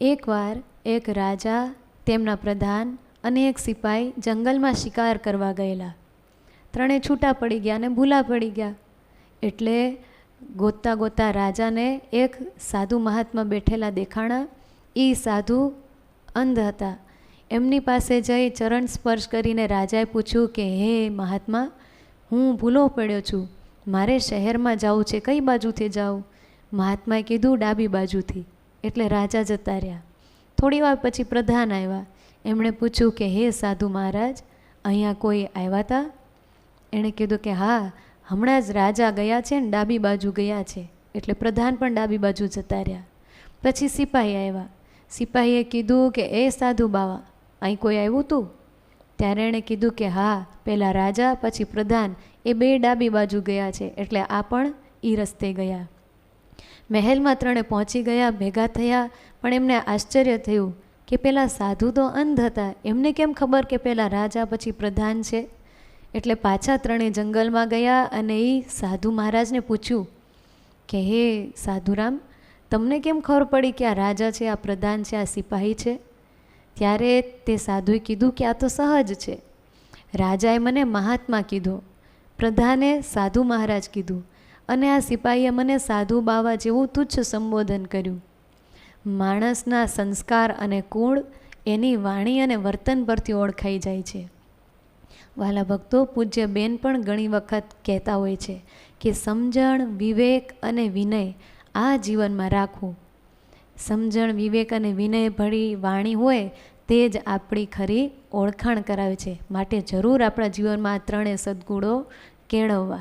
એકવાર એક રાજા, તેમના પ્રધાન અને એક સિપાઈ જંગલમાં શિકાર કરવા ગયેલા. ત્રણે છૂટા પડી ગયા અને ભૂલા પડી ગયા. એટલે ગોતતા ગોતતા રાજાને એક સાધુ મહાત્મા બેઠેલા દેખાણા. એ સાધુ અંધ હતા. એમની પાસે જઈ ચરણ સ્પર્શ કરીને રાજાએ પૂછ્યું કે, હે મહાત્મા, હું ભૂલો પડ્યો છું. મારે શહેરમાં જવું છે. કઈ બાજુથી જાઉં? મહાત્માએ કીધું, ડાબી બાજુથી. એટલે રાજા જતા રહ્યા. થોડી વાર પછી પ્રધાન આવ્યા. એમણે પૂછ્યું કે, હે સાધુ મહારાજ, અહીંયા કોઈ આવ્યા હતા એણે કીધું કે, હા, હમણાં જ રાજા ગયા છે ને ડાબી બાજુ ગયા છે. એટલે પ્રધાન પણ ડાબી બાજુ જતા રહ્યા. પછી સિપાહી આવ્યા. સિપાહીએ કીધું કે, એ સાધુ બાવા, અહીં કોઈ આવ્યું હતું ત્યારે એણે કીધું કે, હા પહેલાં રાજા, પછી પ્રધાન, એ બે ડાબી બાજુ ગયા છે, એટલે આ પણ એ રસ્તે ગયા. મહેલમાં ત્રણે પહોંચી ગયા, ભેગા થયા, પણ એમને આશ્ચર્ય થયું કે પેલા સાધુ તો અંધ હતા. એમને કેમ ખબર કે પેલા રાજા પછી પ્રધાન છે? એટલે પાછા ત્રણે જંગલમાં ગયા અને એ સાધુ મહારાજને પૂછ્યું, કે હે સાધુરામ, તમને કેમ ખબર પડી કે આ રાજા છે, આ પ્રધાન છે, આ સિપાહી છે? ત્યારે તે સાધુએ કીધું કે આ તો સહજ છે. રાજાએ મને મહાત્મા કીધો. પ્રધાને સાધુ મહારાજ કીધું અને આ સિપાહીએ મને સાધુ બાવા જેવું તુચ્છ સંબોધન કર્યું. માણસના સંસ્કાર અને કુળ એની વાણી અને વર્તન પરથી ઓળખાઈ જાય છે. વાલા ભક્તો, પૂજ્ય બેન પણ ઘણી વખત કહેતા હોય છે કે સમજણ, વિવેક અને વિનય આ જીવનમાં રાખવું. સમજણ, વિવેક અને વિનય ભળી વાણી હોય તે જ આપણી ખરી ઓળખાણ કરાવે છે. માટે જરૂર આપણા જીવનમાં આ ત્રણેય સદગુણો કેળવવા.